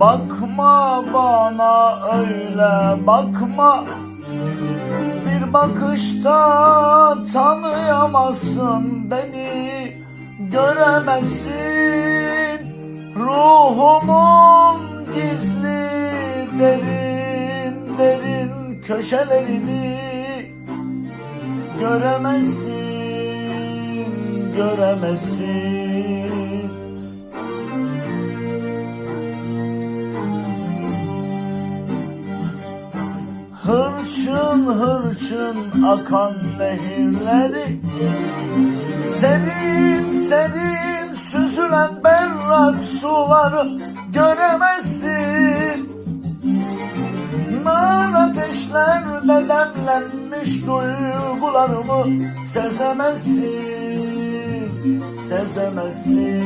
Bakma bana öyle bakma. Bir bakışta tanıyamazsın beni Göremezsin. Ruhumun gizli derin derin köşelerini Göremezsin, göremezsin. Hırçın hırçın akan nehirleri Serin serin süzülen berrak suları göremezsin. Nar ateşlerde demlenmiş duygularımı sezemezsin, sezemezsin.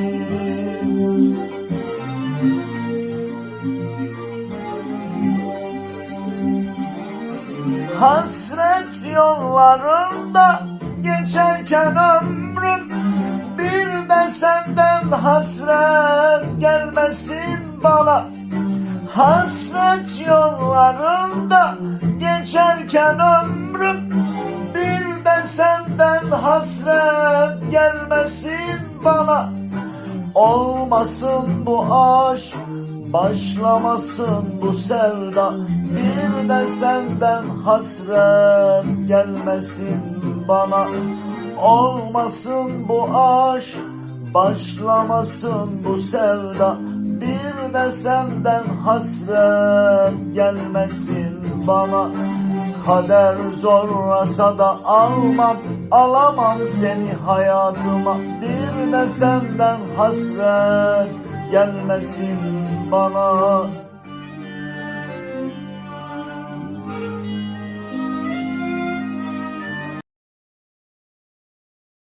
Hasret yollarında geçerken ömrüm hasret gelmesin bana. Hasret yollarında geçerken ömrüm. Bir de senden hasret gelmesin bana. Olmasın bu aşk Başlamasın bu sevda. Bir de senden hasret gelmesin bana. Olmasın bu aşk Başlamasın bu sevda Bir de senden hasret gelmesin bana. Kader zorlasa da almam Alamam seni hayatıma. Bir de senden hasret gelmesin bana